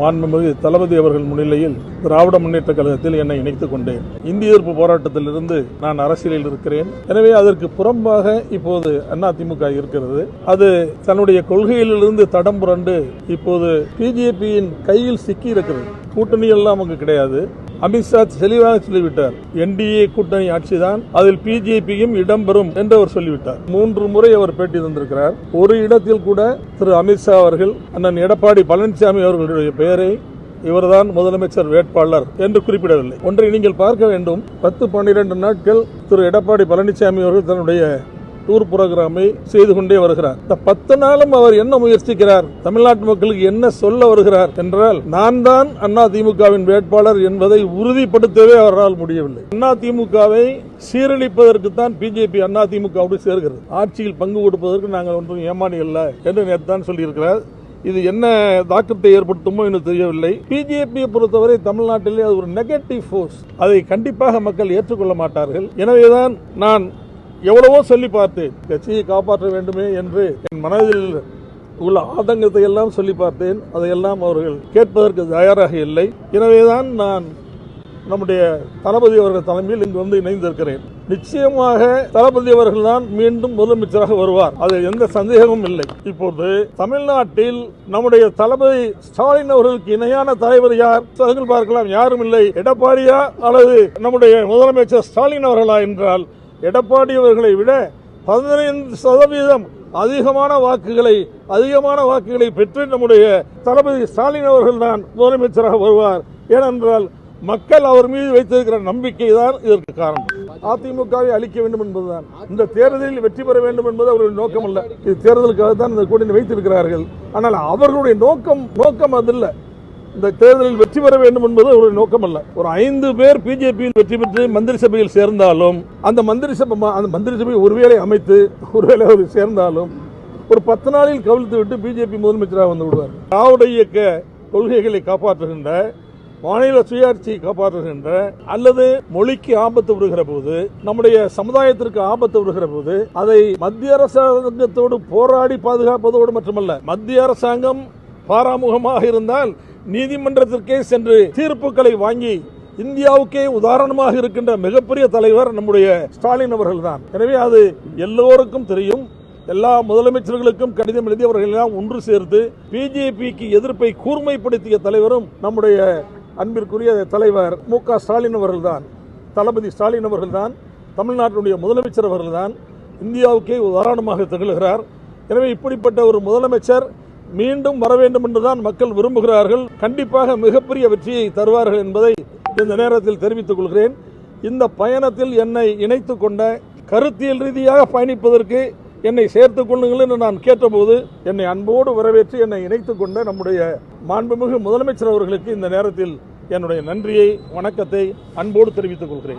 மாண்புமிகு தளபதி அவர்கள் முன்னிலையில் திராவிட முன்னேற்ற கழகத்தில் என்னை இணைத்துக் கொண்டேன். இந்திய எதிர்ப்பு போராட்டத்திலிருந்து நான் அரசியலில் இருக்கிறேன். எனவே அதற்கு புறம்பாக இப்போது அதிமுக இருக்கிறது. அது தன்னுடைய கொள்கையிலிருந்து தடம் புரண்டு இப்போது பிஜேபியின் கையில் சிக்கி இருக்கிறது கூட்டணி எல்லாம் அங்கு கிடையாது. அமித்ஷா தெளிவாக சொல்லிவிட்டார். என்டிஏ கூட்டணி ஆட்சிதான் அதில் பிஜேபியும் இடம்பெறும் என்று அவர் சொல்லிவிட்டார். மூன்று முறை அவர் பேட்டி தந்திருக்கிறார். ஒரு இடத்தில் கூட திரு அமித்ஷா அவர்கள் அண்ணன் எடப்பாடி பழனிசாமி அவர்களுடைய பெயரை இவர்தான் முதலமைச்சர் வேட்பாளர் என்று குறிப்பிடவில்லை. ஒன்றை நீங்கள் பார்க்க வேண்டும். பத்து பன்னிரண்டு நாட்கள் திரு எடப்பாடி பழனிசாமி அவர்கள் தன்னுடைய டூர் புரோகிராமை செய்து கொண்டே வருகிறார். இந்த பத்து நாளும் அவர் என்ன முயற்சிக்கிறார்? தமிழ்நாட்டு மக்களுக்கு என்ன சொல்ல வருகிறார்? என்றால் நான் தான் அண்ணா திமுகவின் வேட்பாளர் என்பதை உறுதிப்படுத்தவே அவரால் முடியவில்லை. அண்ணா திமுகவை சீரழிப்பதற்கு தான் பிஜேபி அண்ணா திமுகவோடு சேர்கிறது. ஆட்சியில் பங்கு கொடுப்பதற்கு நாங்கள் ஒன்றும் ஏமாறி அல்ல என்று நேற்று தான் சொல்லியிருக்கிறார். இது என்ன தாக்கத்தை ஏற்படுத்துமோ என்று தெரியவில்லை. பிஜேபியை பொறுத்தவரை தமிழ்நாட்டிலே அது ஒரு நெகட்டிவ் ஃபோர்ஸ் அதை கண்டிப்பாக மக்கள் ஏற்றுக்கொள்ள மாட்டார்கள். எனவேதான் நான் எவ்வளவோ சொல்லி பார்த்தேன் கட்சியை காப்பாற்ற வேண்டுமே என்று என் மனதில் உள்ள ஆதங்கத்தை எல்லாம் சொல்லி பார்த்தேன். அதையெல்லாம் அவர்கள் கேட்பதற்கு தயாராக இல்லை. எனவேதான் நான் நம்முடைய தளபதி அவர்கள் தலைமையில் இங்கு வந்து இணைந்திருக்கிறேன். நிச்சயமாக தளபதி அவர்கள் தான் மீண்டும் முதலமைச்சராக வருவார். அதில் எந்த சந்தேகமும் இல்லை. இப்போது தமிழ்நாட்டில் நம்முடைய தளபதி ஸ்டாலின் அவர்களுக்கு இணையான தலைவர் யார்? பார்க்கலாம். யாரும் இல்லை. எடப்பாடியா அல்லது நம்முடைய முதலமைச்சர் ஸ்டாலின் அவர்களா என்றால் எடப்பாடி அவர்களை விட பதினைந்து சதவீதம் அதிகமான வாக்குகளை அதிகமான வாக்குகளை பெற்று நம்முடைய தளபதி ஸ்டாலின் அவர்கள் தான் முதலமைச்சராக வருவார். ஏனென்றால் மக்கள் அவர் மீது வைத்திருக்கிற நம்பிக்கை தான் இதற்கு காரணம். அதிமுகவை அழிக்க வேண்டும் என்பதுதான். இந்த தேர்தலில் வெற்றி பெற வேண்டும் என்பது அவருடைய நோக்கம் அல்ல இது தேர்தலுக்காக தான் இந்த கூட்டணி வைத்திருக்கிறார்கள். ஆனால் அவர்களுடைய நோக்கம் நோக்கம் அதில்லை. இந்த தேர்தலில் வெற்றி பெற வேண்டும் என்பது அவருடைய நோக்கம் அல்ல ஒரு ஐந்து பேர் பிஜேபியில் வெற்றி பெற்று மந்திரி சபையில் சேர்ந்தாலும் அந்த மந்திரி சபை அந்த மந்திரி சபை ஒருவேளை அமைத்து ஒருவேளை அவர் சேர்ந்தாலும் ஒரு பத்து நாளில் கவிழ்த்து விட்டு பிஜேபி முதலமைச்சராக வந்து விடுவார். திராவிட இயக்க கொள்கைகளை காப்பாற்றுகின்ற மாநில சுயாட்சியை காப்பாற்றுகின்ற அல்லது மொழிக்கு ஆபத்து வருகிற போது நம்முடைய சமுதாயத்திற்கு ஆபத்து வருகிற போது அதை மத்திய அரசாங்கத்தோடு போராடி பாதுகாப்பதோடு மட்டுமல்ல மத்திய அரசாங்கம் பாராமுகமாக இருந்தால் நீதிமன்றத்திற்கே சென்று தீர்ப்புகளை வாங்கி இந்தியாவுக்கே உதாரணமாக இருக்கின்ற மிகப்பெரிய தலைவர் நம்முடைய ஸ்டாலின் அவர்கள் தான் எனவே அது எல்லோருக்கும் தெரியும். எல்லா முதலமைச்சர்களுக்கும் கடிதம் எழுதியவர்கள் எல்லாம் ஒன்று சேர்த்து பிஜேபிக்கு எதிர்ப்பை கூர்மைப்படுத்திய தலைவரும் நம்முடைய அன்பிற்குரிய தலைவர் மு க ஸ்டாலின் அவர்கள்தான். தளபதி ஸ்டாலின் அவர்கள்தான். தமிழ்நாட்டினுடைய முதலமைச்சர் அவர்கள்தான். இந்தியாவுக்கே உதாரணமாக திகழ்கிறார். எனவே இப்படிப்பட்ட ஒரு முதலமைச்சர் மீண்டும் வர வேண்டும் என்றுதான் மக்கள் விரும்புகிறார்கள். கண்டிப்பாக மிகப்பெரிய வெற்றியை தருவார்கள் என்பதை இந்த நேரத்தில் தெரிவித்துக் கொள்கிறேன். இந்த பயணத்தில் என்னை இணைத்து கொண்ட கருத்தியல் ரீதியாக பயணிப்பதற்கு என்னை சேர்த்துக் கொள்ளுங்கள் என்று நான் கேட்டபோது என்னை அன்போடு வரவேற்று என்னை இணைத்துக் கொண்ட நம்முடைய மாண்புமிகு முதலமைச்சர் அவர்களுக்கு இந்த நேரத்தில் என்னுடைய நன்றியை வணக்கத்தை அன்போடு தெரிவித்துக் கொள்கிறேன்.